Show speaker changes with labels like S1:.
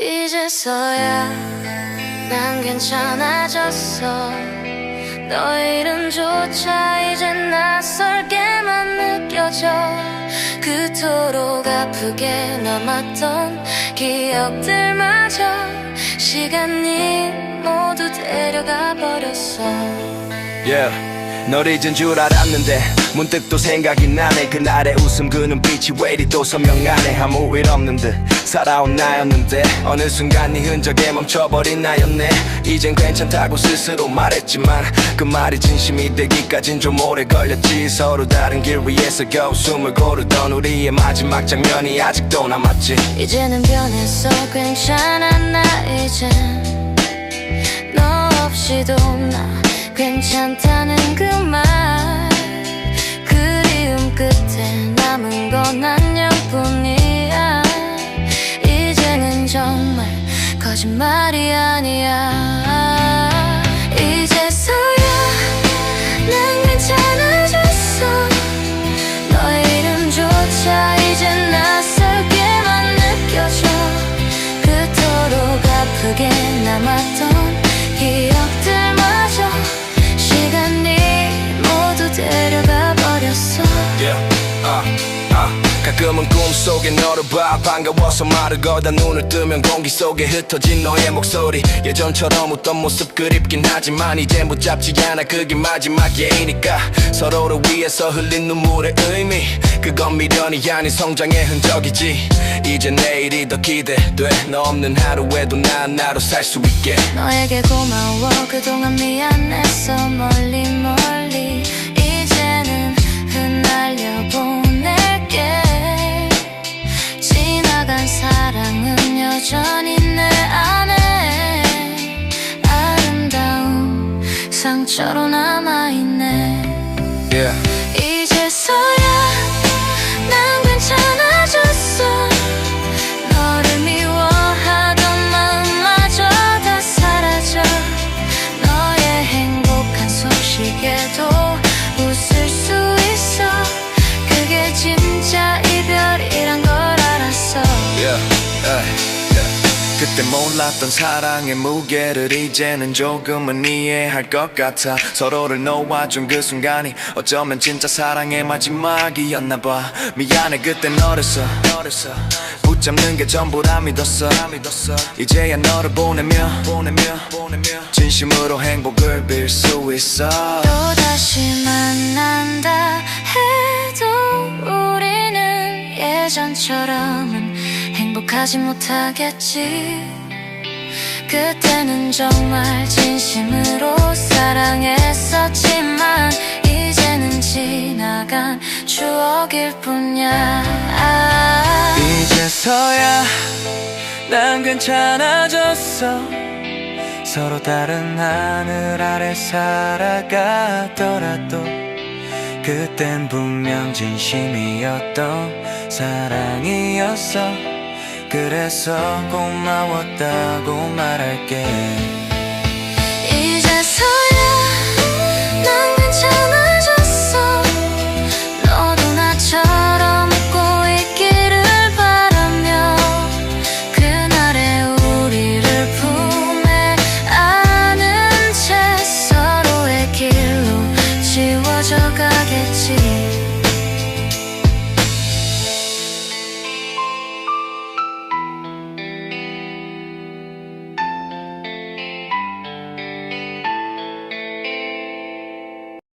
S1: 이제서야 난 괜찮아졌어. 너 이름조차 이제 낯설게만 느껴져. 그토록 아프게 남았던 기억들마저 시간이 모두 데려가 버렸어.
S2: Yeah. 널 잊은 줄 알았는데 문득 또 생각이 나네. 그날의 웃음 그 눈빛이 왜 이리 또 선명하네. 아무 일 없는 듯 살아온 나였는데 어느 순간 네 흔적에 멈춰버린 나였네. 이젠 괜찮다고 스스로 말했지만 그 말이 진심이 되기까진 좀 오래 걸렸지. 서로 다른 길 위에서 겨우 숨을 고르던 우리의 마지막 장면이 아직도 남았지.
S1: 이제는 변했어 괜찮아 나 이제 너 없이도 나 괜찮다는 그 말. 그리움 끝에 남은 건 안녕뿐이야. 이제는 정말 거짓말이 아니야. 이제서야 난 괜찮아졌어. 너의 이름조차 이제 낯설게만 느껴져. 그토록 아프게 남았던 기억들
S2: 가끔은 꿈속에 너를 봐. 반가워서 말을 거다 눈을 뜨면 공기 속에 흩어진 너의 목소리. 예전처럼 웃던 모습 그립긴 하지만 이제 붙잡지 않아. 그게 마지막 예이니까. 서로를 위해서 흘린 눈물의 의미. 그건 미련이 아닌 성장의 흔적이지. 이제 내일이 더 기대돼. 너 없는 하루에도 난 나로 살 수 있게.
S1: 너에게 고마워. 그동안 미안했어 멀리 멀리 날려 보낼게. 지나간 사랑은 여전히 내 안에. 아름다운 상처로 남
S2: 그때 몰랐던 사랑의 무게를 이제는 조금은 이해할 것 같아. 서로를 놓아준 그 순간이 어쩌면 진짜 사랑의 마지막이었나 봐. 미안해 그땐 어렸어. 붙잡는 게 전부라 믿었어. 이제야 너를 보내며 진심으로 행복을 빌 수 있어.
S1: 또다시 만난다 해도 우리는 예전처럼은 행복하지 못하겠지. 그때는 정말 진심으로 사랑했었지만 이제는 지나간 추억일 뿐이야.
S2: 이제서야 난 괜찮아졌어. 서로 다른 하늘 아래 살아가더라도 그땐 분명 진심이었던 사랑이었어 그래서 고마웠다고 말할게